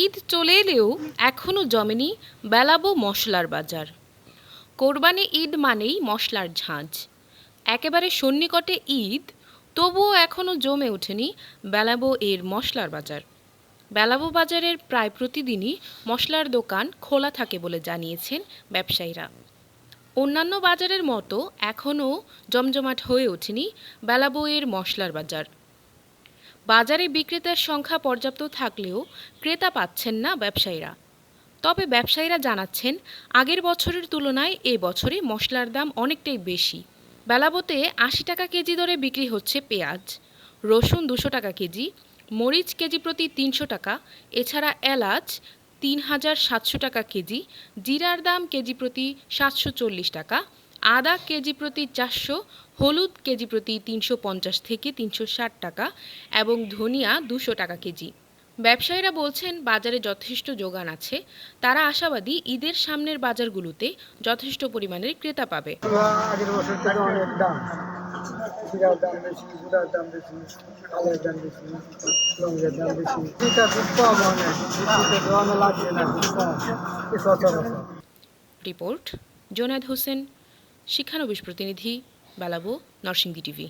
ঈদ চলে এলেও এখনও জমেনি বেলাবো মশলার বাজার। কোরবানি ঈদ মানেই মশলার ঝাঁঝ একেবারে সন্নিকটে ঈদ, তবুও এখনও জমে ওঠেনি বেলাবো এর মশলার বাজার। বেলাবো বাজারের প্রায় প্রতিদিনই মশলার দোকান খোলা থাকে বলে জানিয়েছেন ব্যবসায়ীরা। অন্যান্য বাজারের মতো এখনও জমজমাট হয়ে ওঠেনি বেলাবো এর মশলার বাজার। বাজারে বিক্রেতার সংখ্যা পর্যাপ্ত থাকলেও ক্রেতা পাচ্ছেন না ব্যবসায়ীরা। তবে ব্যবসায়ীরা জানাচ্ছেন, আগের বছরের তুলনায় এ বছরে মশলার দাম অনেকটাই বেশি। বেলাবতে আশি টাকা কেজি দরে বিক্রি হচ্ছে পেঁয়াজ। রসুন দুশো টাকা কেজি, মরিচ কেজি প্রতি তিনশো টাকা, এছাড়া এলাচ তিন হাজার সাতশো টাকা কেজি, জিরার দাম কেজি প্রতি সাতশো চল্লিশ টাকা আদা কেজি প্রতি চারশো হলুদ কেজি প্রতি তিনশো পঞ্চাশ থেকে তিনশো ষাট টাকা এবং ধনিয়া দুশো টাকা কেজি। ব্যবসায়ীরা বলছেন বাজারে যথেষ্ট যোগান আছে। তারা আশাবাদী ঈদের সামনের বাজারগুলোতে যথেষ্ট পরিমাণের ক্রেতা পাবে। আগের বছর থেকে অনেক দাম জিরার দাম বেশি গুড়ার দাম বেশি আলের দাম বেশি লঙ্গের দাম বেশি। এটা খুব কম অনেক লাগছে না খুব কম এ সচরাচর। রিপোর্ট জোনাদ হোসেন শিক্ষানবিশ প্রতিনিধি বেলাবো নরসিংদী টিভি।